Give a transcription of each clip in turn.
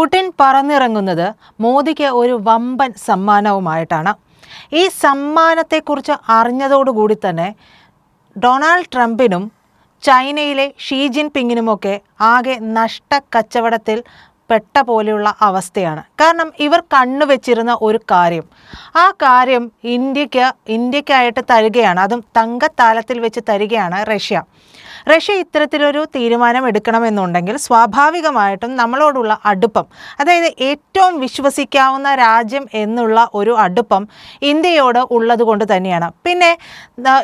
Putin പറന്നിറങ്ങുന്നത് മോദിക്ക് ഒരു വമ്പൻ സമ്മാനവുമായിട്ടാണ്. ഈ സമ്മാനത്തെക്കുറിച്ച് അറിഞ്ഞതോടുകൂടി തന്നെ ഡൊണാൾഡ് ട്രംപിനും ചൈനയിലെ ഷീ ജിൻപിങ്ങിനുമൊക്കെ ആകെ നഷ്ട കച്ചവടത്തിൽ പെട്ട പോലെയുള്ള അവസ്ഥയാണ്. കാരണം ഇവർ കണ്ണുവെച്ചിരുന്ന ഒരു കാര്യം ആ കാര്യം ഇന്ത്യയ്ക്ക് ഇന്ത്യക്കായിട്ട് തരികയാണ്. അതും തങ്കത്താലത്തിൽ വെച്ച് തരികയാണ് റഷ്യ. റഷ്യ ഇത്തരത്തിലൊരു തീരുമാനം എടുക്കണമെന്നുണ്ടെങ്കിൽ സ്വാഭാവികമായിട്ടും നമ്മളോടുള്ള അടുപ്പം അതായത് ഏറ്റവും വിശ്വസിക്കാവുന്ന രാജ്യം എന്നുള്ള ഒരു അടുപ്പം ഇന്ത്യയോട് ഉള്ളത് കൊണ്ട് തന്നെയാണ്. പിന്നെ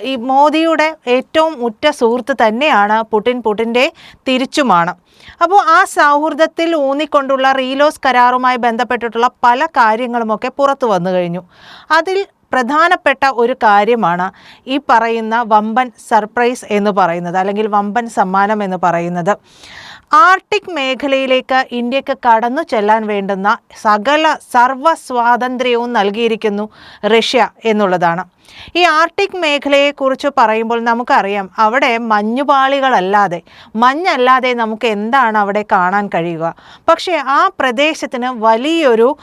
ഈ മോദിയുടെ ഏറ്റവും ഉറ്റ സുഹൃത്ത് തന്നെയാണ് പുടിൻ പുടിന്റെ തിരിച്ചുമാണ്. അപ്പോൾ ആ സൗഹൃദത്തിൽ ഊന്നിക്കൊണ്ടുള്ള റീലോസ് കരാറുമായി ബന്ധപ്പെട്ടിട്ടുള്ള പല കാര്യങ്ങളുമൊക്കെ പുറത്തു വന്നു കഴിഞ്ഞു. അതിൽ പ്രധാനപ്പെട്ട ഒരു കാര്യമാണ് ഈ പറയുന്ന വമ്പൻ സർപ്രൈസ് എന്ന് പറയുന്നത് അല്ലെങ്കിൽ വമ്പൻ സമ്മാനം എന്ന് പറയുന്നത്. ആർട്ടിക് മേഖലയിലേക്ക് ഇന്ത്യയ്ക്ക് കടന്നു ചെല്ലാൻ വേണ്ടുന്ന സകല സർവ സ്വാതന്ത്ര്യവും നൽകിയിരിക്കുന്നു റഷ്യ എന്നുള്ളതാണ്. ഈ ആർട്ടിക് മേഖലയെക്കുറിച്ച് പറയുമ്പോൾ നമുക്കറിയാം അവിടെ മഞ്ഞുപാളികളല്ലാതെ മഞ്ഞല്ലാതെ നമുക്ക് എന്താണ് അവിടെ കാണാൻ കഴിയുക? പക്ഷേ ആ പ്രദേശത്തിന് വലിയൊരു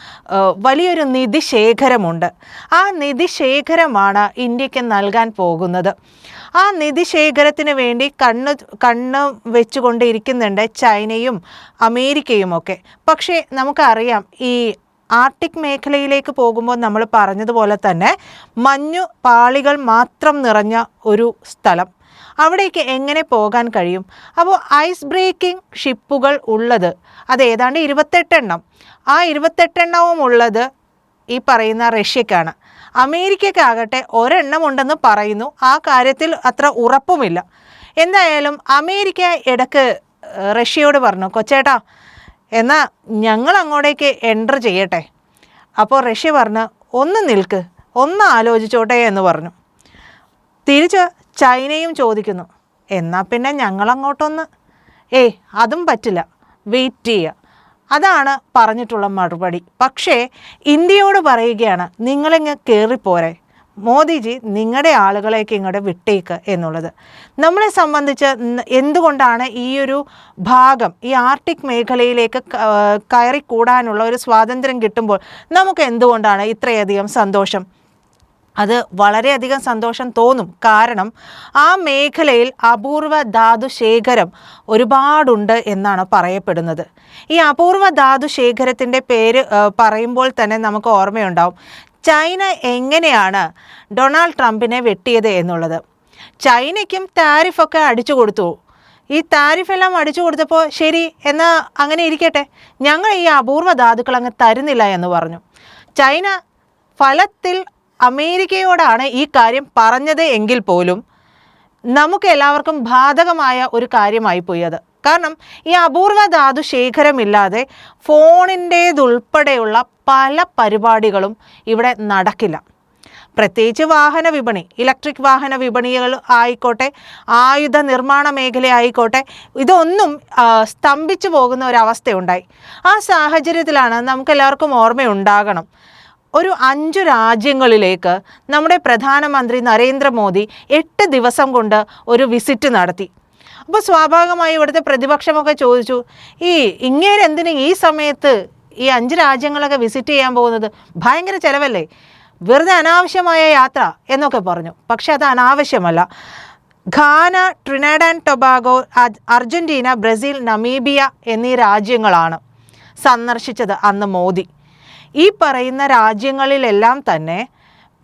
വലിയൊരു നിധിശേഖരമുണ്ട്. ആ നിധിശേഖരമാണ് ഇന്ത്യയ്ക്ക് നൽകാൻ പോകുന്നത്. ആ നിധി ശേഖരത്തിന് വേണ്ടി കണ്ണ് കണ്ണ് വെച്ചുകൊണ്ടിരിക്കുന്നുണ്ട് ചൈനയും അമേരിക്കയും ഒക്കെ പക്ഷേ നമുക്കറിയാം ഈ ആർട്ടിക് മേഖലയിലേക്ക് പോകുമ്പോൾ നമ്മൾ പറഞ്ഞതുപോലെ തന്നെ മഞ്ഞു പാളികൾ മാത്രം നിറഞ്ഞ ഒരു സ്ഥലം. അവിടേക്ക് എങ്ങനെ പോകാൻ കഴിയും? അപ്പോൾ ഐസ് ബ്രേക്കിംഗ് ഷിപ്പുകൾ ഉള്ളത് അത് ഏതാണ്ട് ഇരുപത്തെട്ടെണ്ണം ആ ഇരുപത്തെട്ടെണ്ണവും ഉള്ളത് ഈ പറയുന്ന റഷ്യക്കാണ്. അമേരിക്കക്കാകട്ടെ ഒരെണ്ണം ഉണ്ടെന്ന് പറയുന്നു. ആ കാര്യത്തിൽ അത്ര ഉറപ്പുമില്ല. എന്തായാലും അമേരിക്ക ഇടയ്ക്ക് റഷ്യയോട് പറഞ്ഞു കൊച്ചേട്ടാ എന്നാൽ ഞങ്ങൾ അങ്ങോട്ടേക്ക് എന്റർ ചെയ്യട്ടെ. അപ്പോൾ റഷ്യ പറഞ്ഞ് ഒന്ന് നിൽക്ക് ഒന്ന് ആലോചിച്ചോട്ടെ എന്ന് പറഞ്ഞു. തിരിച്ച് ചൈനയും ചോദിക്കുന്നു എന്നാൽ പിന്നെ ഞങ്ങളങ്ങോട്ടൊന്ന്? ഏയ് അതും പറ്റില്ല. വെയിറ്റ് ചെയ്യുക. അതാണ് പറഞ്ഞിട്ടുള്ള മറുപടി. പക്ഷേ ഇന്ത്യയോട് പറയുകയാണ് നിങ്ങളിങ്ങ് കയറിപ്പോരെ മോദിജി നിങ്ങളുടെ ആളുകളേക്ക് ഇങ്ങോട്ട് വിട്ടേക്ക് എന്നുള്ളത്. നമ്മളെ സംബന്ധിച്ച് എന്തുകൊണ്ടാണ് ഈ ഒരു ഭാഗം ഈ ആർട്ടിക് മേഖലയിലേക്ക് കയറി കൂടാനുള്ള ഒരു സ്വാതന്ത്ര്യം കിട്ടുമ്പോൾ നമുക്ക് എന്തുകൊണ്ടാണ് ഇത്രയധികം സന്തോഷം? അത് വളരെയധികം സന്തോഷം തോന്നും. കാരണം ആ മേഖലയിൽ അപൂർവ ധാതു ശേഖരം ഒരുപാടുണ്ട് എന്നാണ് പറയപ്പെടുന്നത്. ഈ അപൂർവ ധാതു ശേഖരത്തിന്റെ പേര് പറയുമ്പോൾ തന്നെ നമുക്ക് ഓർമ്മയുണ്ടാവും. ചൈന എങ്ങനെയാണ് ഡൊണാൾഡ് ട്രംപിനെ വെട്ടിയത് എന്നുള്ളത്. ചൈനയ്ക്കും താരിഫൊക്കെ അടിച്ചു കൊടുത്തു. ഈ താരിഫെല്ലാം അടിച്ചു കൊടുത്തപ്പോൾ ശരി എന്നാൽ അങ്ങനെ ഇരിക്കട്ടെ. ഞങ്ങൾ ഈ അപൂർവ ധാതുക്കൾ അങ്ങ് തരുന്നില്ല എന്ന് പറഞ്ഞു. ചൈന ഫലത്തിൽ അമേരിക്കയോടാണ് ഈ കാര്യം പറഞ്ഞത് എങ്കിൽ പോലും നമുക്ക് എല്ലാവർക്കും ബാധകമായ ഒരു കാര്യമായിപ്പോയി അത് കാരണം ഈ അപൂർവ ധാതു ശേഖരമില്ലാതെ ഫോണിന്റേതുൾപ്പെടെയുള്ള പല പരിപാടികളും ഇവിടെ നടക്കില്ല. പ്രത്യേകിച്ച് വാഹന വിപണി ഇലക്ട്രിക് വാഹന വിപണികൾ ആയിക്കോട്ടെ ആയുധ നിർമ്മാണ മേഖല ആയിക്കോട്ടെ ഇതൊന്നും സ്തംഭിച്ചു പോകുന്ന ഒരവസ്ഥയുണ്ടായി. ആ സാഹചര്യത്തിലാണ് നമുക്കെല്ലാവർക്കും ഓർമ്മയുണ്ടാകണം. ഒരു അഞ്ചു രാജ്യങ്ങളിലേക്ക് നമ്മുടെ പ്രധാനമന്ത്രി നരേന്ദ്രമോദി എട്ട് ദിവസം കൊണ്ട് ഒരു വിസിറ്റ് നടത്തി. അപ്പോൾ സ്വാഭാവികമായി ഇവിടുത്തെ പ്രതിപക്ഷമൊക്കെ ചോദിച്ചു ഈ ഇങ്ങേരെന്തിന് ഈ സമയത്ത് ഈ അഞ്ച് രാജ്യങ്ങളൊക്കെ വിസിറ്റ് ചെയ്യാൻ പോകുന്നത്? ഭയങ്കര ചിലവല്ലേ? വെറുതെ അനാവശ്യമായ യാത്ര എന്നൊക്കെ പറഞ്ഞു. പക്ഷെ അത് അനാവശ്യമല്ല. Ghana Trinidad and Tobago Argentina Brazil Namibia എന്നീ രാജ്യങ്ങളാണ് സന്ദർശിച്ചത് അന്ന് മോദി. ഈ പറയുന്ന രാജ്യങ്ങളിലെല്ലാം തന്നെ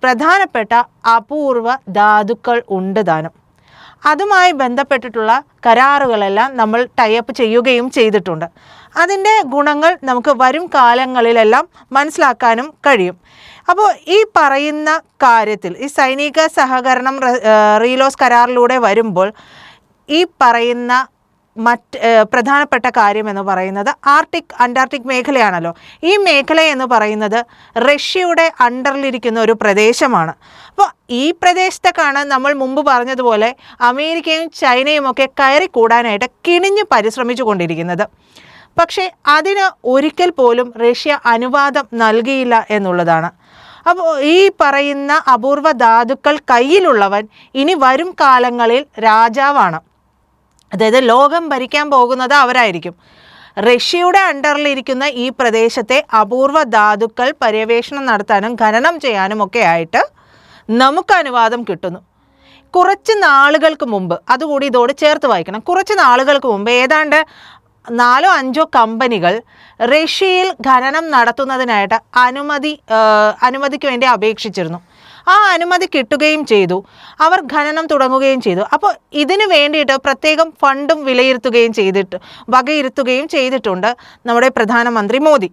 പ്രധാനപ്പെട്ട അപൂർവ ധാതുക്കൾ ഉണ്ട് താനും അതുമായി ബന്ധപ്പെട്ടിട്ടുള്ള കരാറുകളെല്ലാം നമ്മൾ ടൈപ്പ് ചെയ്യുകയും ചെയ്തിട്ടുണ്ട് അതിന്റെ ഗുണങ്ങൾ നമുക്ക് വരും കാലങ്ങളിലെല്ലാം മനസ്സിലാക്കാനും കഴിയും അപ്പോൾ ഈ പറയുന്ന കാര്യത്തിൽ ഈ സൈനിക സഹകരണം റീലോസ് കരാറിലൂടെ വരുമ്പോൾ ഈ പറയുന്ന മറ്റ് പ്രധാനപ്പെട്ട കാര്യം എന്ന് പറയുന്നത് ആർട്ടിക് അന്റാർട്ടിക് മേഖലയാണല്ലോ. ഈ മേഖല എന്ന് പറയുന്നത് റഷ്യയുടെ അണ്ടറിലിരിക്കുന്ന ഒരു പ്രദേശമാണ്. അപ്പോൾ ഈ പ്രദേശത്തേക്കാണ് നമ്മൾ മുമ്പ് പറഞ്ഞതുപോലെ അമേരിക്കയും ചൈനയും ഒക്കെ കയറി കൂടാനായിട്ട് കിണിഞ്ഞ് പരിശ്രമിച്ചു കൊണ്ടിരിക്കുന്നത്. പക്ഷേ അതിന് ഒരിക്കൽ പോലും റഷ്യ അനുവാദം നൽകിയില്ല എന്നുള്ളതാണ്. അപ്പോൾ ഈ പറയുന്ന അപൂർവ ധാതുക്കൾ കയ്യിലുള്ളവൻ ഇനി വരും കാലങ്ങളിൽ രാജാവാണ്. അതായത് ലോകം ഭരിക്കാൻ പോകുന്നത് അവരായിരിക്കും. റഷ്യയുടെ അണ്ടറിലിരിക്കുന്ന ഈ പ്രദേശത്തെ അപൂർവ ധാതുക്കൾ പര്യവേഷണം നടത്താനും ഖനനം ചെയ്യാനും ഒക്കെ ആയിട്ട് നമുക്ക് അനുവാദം കിട്ടുന്നു. കുറച്ച് നാളുകൾക്ക് മുമ്പ് അതുകൂടി ഇതോട് ചേർത്ത് വായിക്കണം. കുറച്ച് നാളുകൾക്ക് മുമ്പ് ഏതാണ്ട് നാലോ അഞ്ചോ കമ്പനികൾ റഷ്യയിൽ ഖനനം നടത്തുന്നതിനായിട്ട് അനുമതി അനുമതിക്ക് വേണ്ടി അപേക്ഷിച്ചിരുന്നു. ആ അനുമതി കിട്ടുകയും ചെയ്തു. അവർ ഖനനം തുടങ്ങുകയും ചെയ്തു. അപ്പോൾ ഇതിനു വേണ്ടിയിട്ട് പ്രത്യേകം ഫണ്ടും വിലയിരുത്തുകയും ചെയ്തിട്ട് വകയിരുത്തുകയും ചെയ്തിട്ടുണ്ട് നമ്മുടെ പ്രധാനമന്ത്രി മോദി.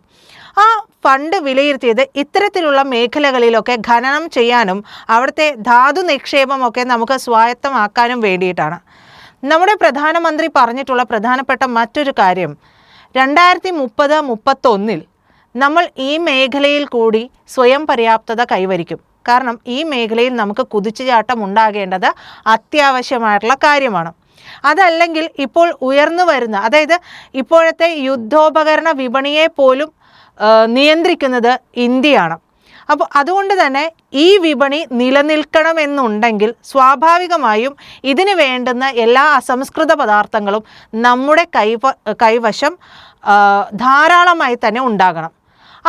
ആ ഫണ്ട് വിലയിരുത്തിയത് ഇത്തരത്തിലുള്ള മേഖലകളിലൊക്കെ ഖനനം ചെയ്യാനും അവിടുത്തെ ധാതു നിക്ഷേപമൊക്കെ നമുക്ക് സ്വായത്തമാക്കാനും വേണ്ടിയിട്ടാണ്. നമ്മുടെ പ്രധാനമന്ത്രി പറഞ്ഞിട്ടുള്ള പ്രധാനപ്പെട്ട മറ്റൊരു കാര്യം രണ്ടായിരത്തി മുപ്പത് മുപ്പത്തൊന്നിൽ നമ്മൾ ഈ മേഖലയിൽ കൂടി സ്വയം പര്യാപ്തത കൈവരിക്കും. കാരണം ഈ മേഖലയിൽ നമുക്ക് കുതിച്ചുചാട്ടം ഉണ്ടാകേണ്ടത് അത്യാവശ്യമായിട്ടുള്ള കാര്യമാണ്. അതല്ലെങ്കിൽ ഇപ്പോൾ ഉയർന്നു വരുന്ന അതായത് ഇപ്പോഴത്തെ യുദ്ധോപകരണ വിപണിയെ പോലും നിയന്ത്രിക്കുന്നത് ഇന്ത്യയാണ്. അപ്പോൾ അതുകൊണ്ട് തന്നെ ഈ വിപണി നിലനിൽക്കണമെന്നുണ്ടെങ്കിൽ സ്വാഭാവികമായും ഇതിന് വേണ്ടുന്ന എല്ലാ അസംസ്കൃത പദാർത്ഥങ്ങളും നമ്മുടെ കൈവ കൈവശം ധാരാളമായി തന്നെ ഉണ്ടാകണം.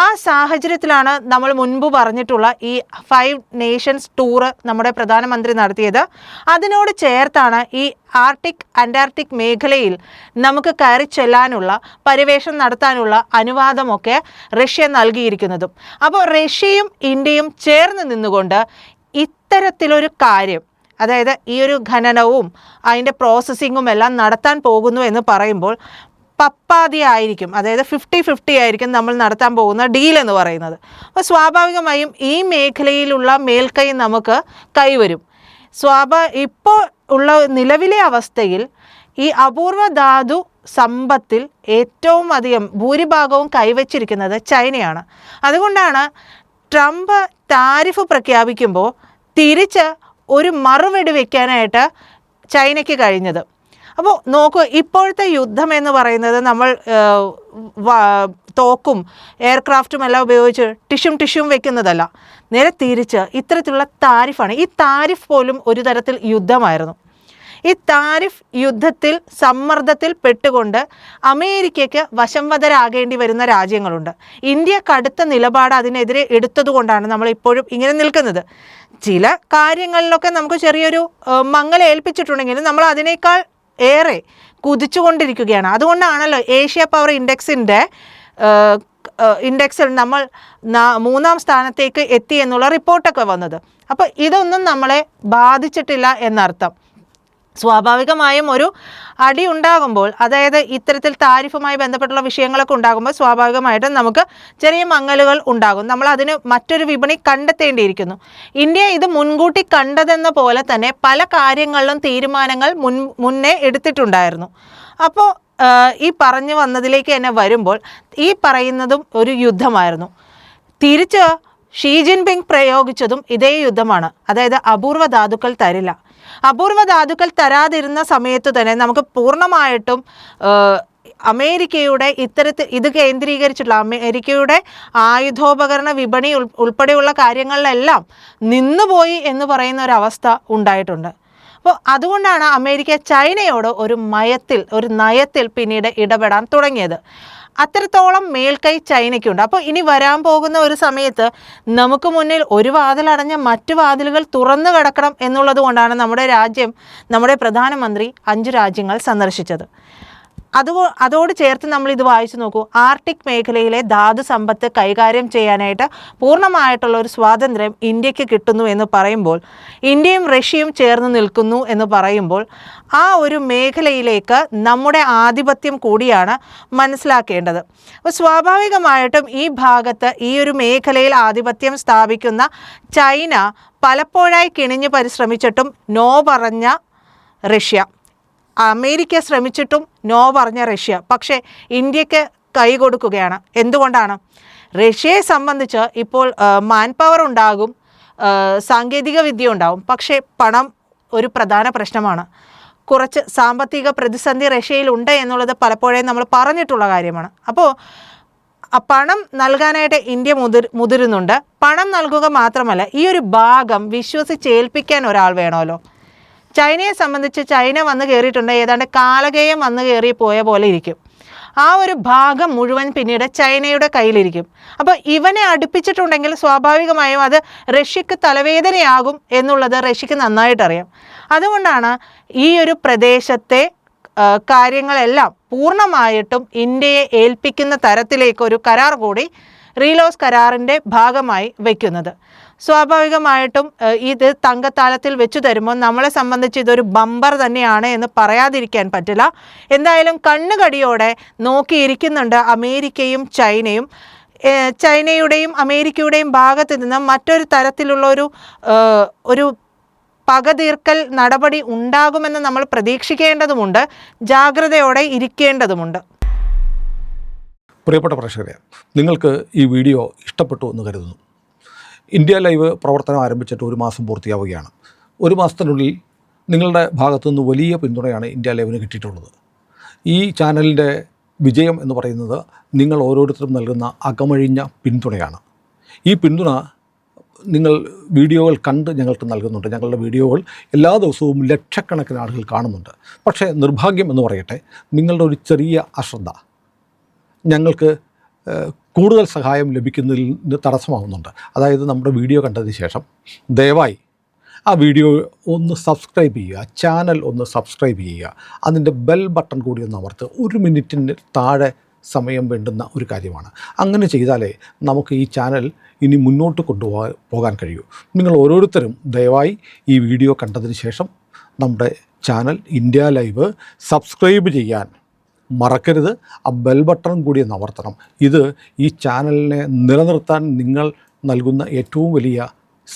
ആ സാഹചര്യത്തിലാണ് നമ്മൾ മുൻപ് പറഞ്ഞിട്ടുള്ള ഈ ഫൈവ് നേഷൻസ് ടൂറ് നമ്മുടെ പ്രധാനമന്ത്രി നടത്തിയത്. അതിനോട് ചേർത്താണ് ഈ ആർട്ടിക് അന്റാർട്ടിക് മേഖലയിൽ നമുക്ക് കയറി ചെല്ലാനുള്ള പരിവേഷം നടത്താനുള്ള അനുവാദമൊക്കെ റഷ്യ നൽകിയിരിക്കുന്നതും. അപ്പോൾ റഷ്യയും ഇന്ത്യയും ചേർന്ന് നിന്നുകൊണ്ട് ഇത്തരത്തിലൊരു കാര്യം അതായത് ഈ ഒരു ഖനനവും അതിന്റെ പ്രോസസ്സിങ്ങും എല്ലാം നടത്താൻ പോകുന്നു എന്ന് പറയുമ്പോൾ പപ്പാതി ആയിരിക്കും. അതായത് ഫിഫ്റ്റി ഫിഫ്റ്റി ആയിരിക്കും നമ്മൾ നടത്താൻ പോകുന്ന ഡീൽ എന്ന് പറയുന്നത്. അപ്പോൾ സ്വാഭാവികമായും ഈ മേഖലയിലുള്ള മേൽക്കൈ നമുക്ക് കൈവരും. സ്വാഭാ ഇപ്പോൾ ഉള്ള നിലവിലെ അവസ്ഥയിൽ ഈ അപൂർവ ധാതു സമ്പത്തിൽ ഏറ്റവും അധികം ഭൂരിഭാഗവും കൈവച്ചിരിക്കുന്നത് ചൈനയാണ്. അതുകൊണ്ടാണ് ട്രംപ് താരിഫ് പ്രഖ്യാപിക്കുമ്പോൾ തിരിച്ച് ഒരു മറുപടി വയ്ക്കാനായിട്ട് ചൈനയ്ക്ക് കഴിഞ്ഞത്. അപ്പോൾ നോക്കൂ ഇപ്പോഴത്തെ യുദ്ധം എന്ന് പറയുന്നത് നമ്മൾ തോക്കും എയർക്രാഫ്റ്റും എല്ലാം ഉപയോഗിച്ച് ടിഷ്യും ടിഷ്യും വെക്കുന്നതല്ല. നേരെ തിരിച്ച് ഇത്തരത്തിലുള്ള താരിഫാണ്. ഈ താരിഫ് പോലും ഒരു തരത്തിൽ യുദ്ധമായിരുന്നു. ഈ താരിഫ് യുദ്ധത്തിൽ സമ്മർദ്ദത്തിൽ പെട്ടുകൊണ്ട് അമേരിക്കയ്ക്ക് വശംവദരാകേണ്ടി വരുന്ന രാജ്യങ്ങളുണ്ട്. ഇന്ത്യ കടുത്ത നിലപാട് അതിനെതിരെ എടുത്തതുകൊണ്ടാണ് നമ്മൾ ഇപ്പോഴും ഇങ്ങനെ നിൽക്കുന്നത്. ചില കാര്യങ്ങളിലൊക്കെ നമുക്ക് ചെറിയൊരു മങ്ങലേൽപ്പിച്ചിട്ടുണ്ടെങ്കിലും നമ്മൾ അതിനേക്കാൾ ഏറെ കുതിച്ചുകൊണ്ടിരിക്കുകയാണ്. അതുകൊണ്ടാണല്ലോ ഏഷ്യ പവർ ഇൻഡെക്സിന്റെ ഇൻഡെക്സിൽ നമ്മൾ മൂന്നാം സ്ഥാനത്തേക്ക് എത്തി എന്നുള്ള റിപ്പോർട്ടൊക്കെ വന്നത്. അപ്പോൾ ഇതൊന്നും നമ്മളെ ബാധിച്ചിട്ടില്ല എന്നർത്ഥം. സ്വാഭാവികമായും ഒരു അടി ഉണ്ടാകുമ്പോൾ അതായത് ഇത്തരത്തിൽ താരിഫുമായി ബന്ധപ്പെട്ടുള്ള വിഷയങ്ങളൊക്കെ ഉണ്ടാകുമ്പോൾ സ്വാഭാവികമായിട്ടും നമുക്ക് ചെറിയ മങ്ങലുകൾ ഉണ്ടാകും. നമ്മൾ അതിന് മറ്റൊരു വിപണി കണ്ടെത്തേണ്ടിയിരിക്കുന്നു. ഇന്ത്യ ഇത് മുൻകൂട്ടി കണ്ടതെന്ന പോലെ തന്നെ പല കാര്യങ്ങളിലും തീരുമാനങ്ങൾ മുൻ മുന്നേ എടുത്തിട്ടുണ്ടായിരുന്നു. അപ്പോൾ ഈ പറഞ്ഞു വന്നതിലേക്ക് തന്നെ വരുമ്പോൾ ഈ പറയുന്നതും ഒരു യുദ്ധമായിരുന്നു. തിരിച്ച് ഷീ ജിൻപിങ് പ്രയോഗിച്ചതും ഇതേ യുദ്ധമാണ്. അതായത് അപൂർവ ധാതുക്കൾ തരില്ല. അപൂർവ ധാതുക്കൾ തരാതിരുന്ന സമയത്ത് തന്നെ നമുക്ക് പൂർണമായിട്ടും അമേരിക്കയുടെ ഇത്തരത്തിൽ ഇത് കേന്ദ്രീകരിച്ചിട്ടുള്ള അമേരിക്കയുടെ ആയുധോപകരണ വിപണി ഉൾ ഉൾപ്പെടെയുള്ള കാര്യങ്ങളിലെല്ലാം നിന്നുപോയി എന്ന് പറയുന്ന ഒരവസ്ഥ ഉണ്ടായിട്ടുണ്ട്. അപ്പോൾ അതുകൊണ്ടാണ് അമേരിക്ക ചൈനയോട് ഒരു മയത്തിൽ ഒരു നയത്തിൽ പിന്നീട് ഇടപെടാൻ തുടങ്ങിയത്. അത്രത്തോളം മേൽക്കൈ ചൈനയ്ക്കുണ്ട്. അപ്പോൾ ഇനി വരാൻ പോകുന്ന ഒരു സമയത്ത് നമുക്ക് മുന്നിൽ ഒരു വാതിലടഞ്ഞ മറ്റു വാതിലുകൾ തുറന്നു കിടക്കണം എന്നുള്ളത് കൊണ്ടാണ് നമ്മുടെ രാജ്യം നമ്മുടെ പ്രധാനമന്ത്രി അഞ്ച് രാജ്യങ്ങൾ സന്ദർശിച്ചത്. അത് അതോട് ചേർത്ത് നമ്മൾ ഇത് വായിച്ചു നോക്കൂ. ആർട്ടിക് മേഖലയിലെ ധാതു സമ്പത്ത് കൈകാര്യം ചെയ്യാനായിട്ട് പൂർണമായിട്ടുള്ള ഒരു സ്വാതന്ത്ര്യം ഇന്ത്യയ്ക്ക് കിട്ടുന്നു എന്ന് പറയുമ്പോൾ ഇന്ത്യയും റഷ്യയും ചേർന്ന് നിൽക്കുന്നു എന്ന് പറയുമ്പോൾ ആ ഒരു മേഖലയിലേക്ക് നമ്മുടെ ആധിപത്യം കൂടിയാണ് മനസ്സിലാക്കേണ്ടത്. അപ്പോൾ സ്വാഭാവികമായിട്ടും ഈ ഭാഗത്ത് ഈ ഒരു മേഖലയിൽ ആധിപത്യം സ്ഥാപിക്കുന്ന ചൈന പലപ്പോഴായി കിണിഞ്ഞ് പരിശ്രമിച്ചിട്ടും നോ പറഞ്ഞ റഷ്യ. അമേരിക്ക ശ്രമിച്ചിട്ടും നോ പറഞ്ഞ റഷ്യ. പക്ഷേ ഇന്ത്യയ്ക്ക് കൈ കൊടുക്കുകയാണ്. എന്തുകൊണ്ടാണ്? റഷ്യയെ സംബന്ധിച്ച് ഇപ്പോൾ മാൻ പവർ ഉണ്ടാകും സാങ്കേതിക വിദ്യ ഉണ്ടാകും. പക്ഷേ പണം ഒരു പ്രധാന പ്രശ്നമാണ്. കുറച്ച് സാമ്പത്തിക പ്രതിസന്ധി റഷ്യയിലുണ്ട് എന്നുള്ളത് പലപ്പോഴേ നമ്മൾ പറഞ്ഞിട്ടുള്ള കാര്യമാണ്. അപ്പോൾ പണം നൽകാനായിട്ട് ഇന്ത്യ മുതിർ മുതിരുന്നുണ്ട്. പണം നൽകുക മാത്രമല്ല ഈ ഒരു ഭാഗം വിശ്വസിച്ചേൽപ്പിക്കാൻ ഒരാൾ വേണമല്ലോ. ചൈനയെ സംബന്ധിച്ച് ചൈന വന്ന് കയറിയിട്ടുണ്ട് ഏതാണ്ട് കാലകേയം വന്ന് കയറി പോയ പോലെ ഇരിക്കും. ആ ഒരു ഭാഗം മുഴുവൻ പിന്നീട് ചൈനയുടെ കയ്യിലിരിക്കും. അപ്പോൾ ഇവനെ അടുപ്പിച്ചിട്ടുണ്ടെങ്കിൽ സ്വാഭാവികമായും അത് റഷ്യക്ക് തലവേദനയാകും എന്നുള്ളത് റഷ്യക്ക് നന്നായിട്ടറിയാം. അതുകൊണ്ടാണ് ഈ ഒരു പ്രദേശത്തെ കാര്യങ്ങളെല്ലാം പൂർണമായിട്ടും ഇന്ത്യയെ ഏൽപ്പിക്കുന്ന തരത്തിലേക്ക് ഒരു കരാർ കൂടി റീലോസ് കരാറിന്റെ ഭാഗമായി വയ്ക്കുന്നത് സ്വാഭാവികമായിട്ടും ഇത് തങ്കത്താലത്തിൽ വെച്ചു തരുമ്പോൾ നമ്മളെ സംബന്ധിച്ച് ഇതൊരു ബമ്പർ തന്നെയാണ് എന്ന് പറയാതിരിക്കാൻ പറ്റില്ല. എന്തായാലും കണ്ണുകടിയോടെ നോക്കിയിരിക്കുന്നുണ്ട് അമേരിക്കയും ചൈനയും. ചൈനയുടെയും അമേരിക്കയുടെയും ഭാഗത്ത് നിന്ന് മറ്റൊരു തരത്തിലുള്ള ഒരു ഒരു പകതീർക്കൽ നടപടി ഉണ്ടാകുമെന്ന് നമ്മൾ പ്രതീക്ഷിക്കേണ്ടതുമുണ്ട്. ജാഗ്രതയോടെ ഇരിക്കേണ്ടതുമുണ്ട്. പ്രിയപ്പെട്ട പ്രേക്ഷകരെ നിങ്ങൾക്ക് ഈ വീഡിയോ ഇഷ്ടപ്പെട്ടു എന്ന് കരുതുന്നു. ഇന്ത്യ ലൈവ് പ്രവർത്തനം ആരംഭിച്ചിട്ട് ഒരു മാസം പൂർത്തിയാവുകയാണ്. ഒരു മാസത്തിനുള്ളിൽ നിങ്ങളുടെ ഭാഗത്തു നിന്ന് വലിയ പിന്തുണയാണ് ഇന്ത്യ ലൈവിന് കിട്ടിയിട്ടുള്ളത്. ഈ ചാനലിന്റെ വിജയം എന്ന് പറയുന്നത് നിങ്ങൾ ഓരോരുത്തരും നൽകുന്ന അകമഴിഞ്ഞ പിന്തുണയാണ്. ഈ പിന്തുണ നിങ്ങൾ വീഡിയോകൾ കണ്ട് ഞങ്ങൾക്ക് നൽകുന്നുണ്ട്. ഞങ്ങളുടെ വീഡിയോകൾ എല്ലാ ദിവസവും ലക്ഷക്കണക്കിന് ആളുകൾ കാണുന്നുണ്ട്. പക്ഷേ നിർഭാഗ്യം എന്ന് പറയട്ടെ നിങ്ങളുടെ ഒരു ചെറിയ അശ്രദ്ധ ഞങ്ങൾക്ക് കൂടുതൽ സഹായം ലഭിക്കുന്നതിൽ തടസ്സമാവുന്നുണ്ട്. അതായത് നമ്മുടെ വീഡിയോ കണ്ടതിന് ശേഷം ദയവായി ആ വീഡിയോ ഒന്ന് സബ്സ്ക്രൈബ് ചെയ്യുക ചാനൽ ഒന്ന് സബ്സ്ക്രൈബ് ചെയ്യുക. അതിന്റെ ബെൽ ബട്ടൺ കൂടി ഒന്ന് അമർത്ത് ഒരു മിനിറ്റിന് താഴെ സമയം വേണ്ടുന്ന ഒരു കാര്യമാണ്. അങ്ങനെ ചെയ്താലേ നമുക്ക് ഈ ചാനൽ ഇനി മുന്നോട്ട് കൊണ്ടുപോകാൻ പോകാൻ കഴിയൂ. നിങ്ങൾ ഓരോരുത്തരും ദയവായി ഈ വീഡിയോ കണ്ടതിന് ശേഷം നമ്മുടെ ചാനൽ ഇന്ത്യ ലൈവ് സബ്സ്ക്രൈബ് ചെയ്യാൻ മറക്കരുത്. ആ ബെൽ ബട്ടൺ കൂടി അമർത്തണം. ഇത് ഈ ചാനലിനെ നിലനിർത്താൻ നിങ്ങൾ നൽകുന്ന ഏറ്റവും വലിയ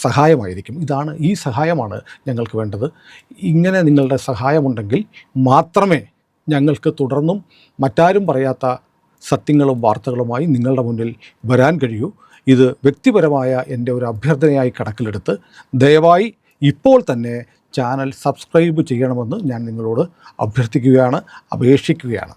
സഹായമായിരിക്കും. ഇതാണ് ഈ സഹായമാണ് ഞങ്ങൾക്ക് വേണ്ടത്. ഇങ്ങനെ നിങ്ങളുടെ സഹായമുണ്ടെങ്കിൽ മാത്രമേ ഞങ്ങൾക്ക് തുടർന്നും മറ്റാരും പറയാത്ത സത്യങ്ങളും വാർത്തകളുമായി നിങ്ങളുടെ മുന്നിൽ വരാൻ കഴിയൂ. ഇത് വ്യക്തിപരമായ എന്റെ ഒരു അഭ്യർത്ഥനയായി കണക്കിലെടുത്ത് ദയവായി ഇപ്പോൾ തന്നെ ചാനൽ സബ്സ്ക്രൈബ് ചെയ്യണമെന്ന് ഞാൻ നിങ്ങളോട് അഭ്യർത്ഥിക്കുകയാണ് അപേക്ഷിക്കുകയാണ്.